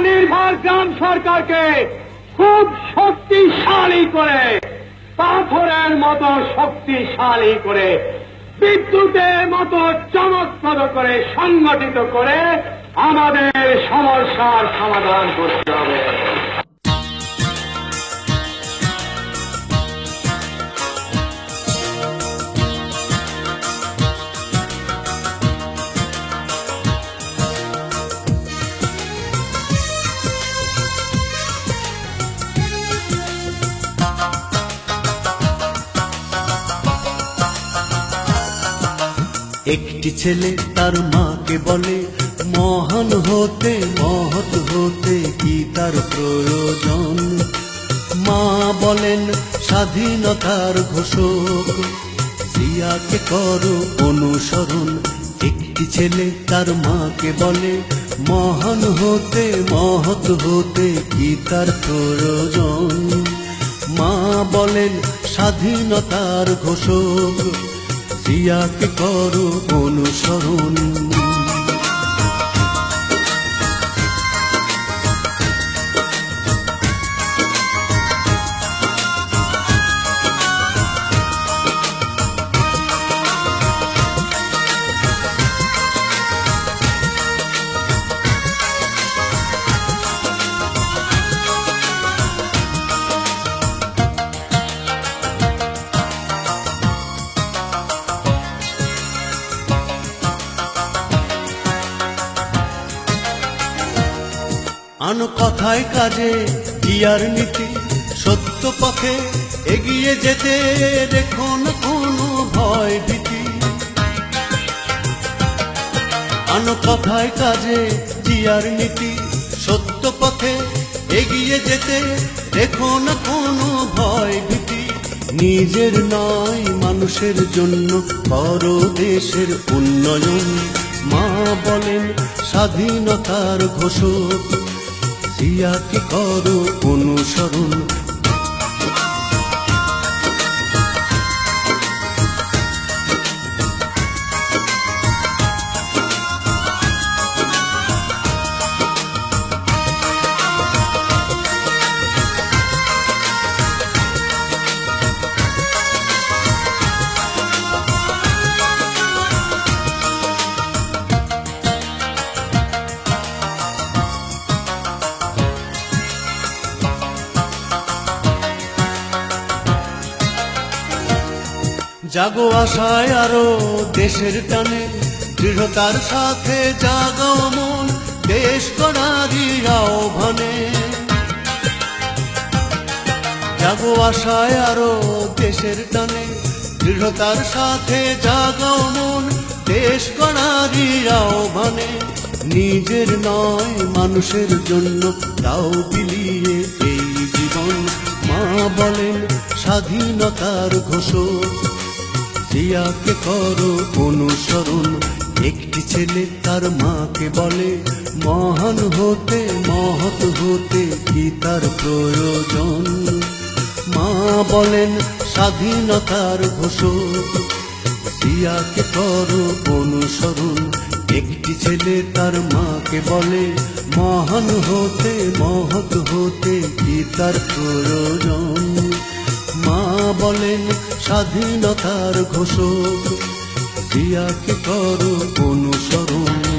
স্বনির্ভর গ্রাম সরকারকে খুব শক্তিশালী করে, পাথরের মতো শক্তিশালী করে, বিদ্যুতের মতো চমকপ্রদ করে সংগঠিত করে আমাদের সমস্যার সমাধান করতে হবে। একটি ছেলে তার মাকে বলে, মহান হতে, মহৎ হতে কি তার প্রয়োজন? মা বলেন, স্বাধীনতার ঘোষক সিয়াকে করো অনুসরণ। একটি ছেলে তার মাকে বলে, মহান হতে, মহৎ হতে কি তার প্রয়োজন? মা বলেন, স্বাধীনতার ঘোষক সিয়াকে করো অনুসরণ। আনো কথায় কাজে জিয়ার নীতি, সত্য পথে এগিয়ে যেতে রেখো না কোনো ভয় ভীতি। আনো কথায় কাজে জিয়ার নীতি, সত্য পথে এগিয়ে যেতে রেখো না কোনো ভয় ভীতি। নিজের নয়, মানুষের জন্য করো দেশের উন্নয়ন। মা বলেন, স্বাধীনতার ঘোষক সিয়াকে করো অনুসরণ? জাগো আশায় আরও দেশের টানে, দৃঢ়তার সাথে জাগো মন, দেশ করারই আহ্বানে জাগো আশায় আরও দেশের টানে, দৃঢ়তার সাথে জাগো মন, দেশ করারই আহ্বানে নিজের নয়, মানুষের জন্য তাও বিলিয়ে এই জীবন। মা বলেন, স্বাধীনতার ঘোষক। সিয়াকে করো অনুসরণ। একটি ছেলে তার মাকে বলে, মহান হতে, মহৎ হতে কি তার প্রয়োজন? মা বলেন, স্বাধীনতার ঘোষক সিয়াকে করো অনুসরণ। একটি ছেলে তার মাকে বলে, মহান হতে, মহৎ হতে কি তার প্রয়োজন? মা বলেন স্বাধীনতার ঘোষক দিয়াকে করো অনুসরণ?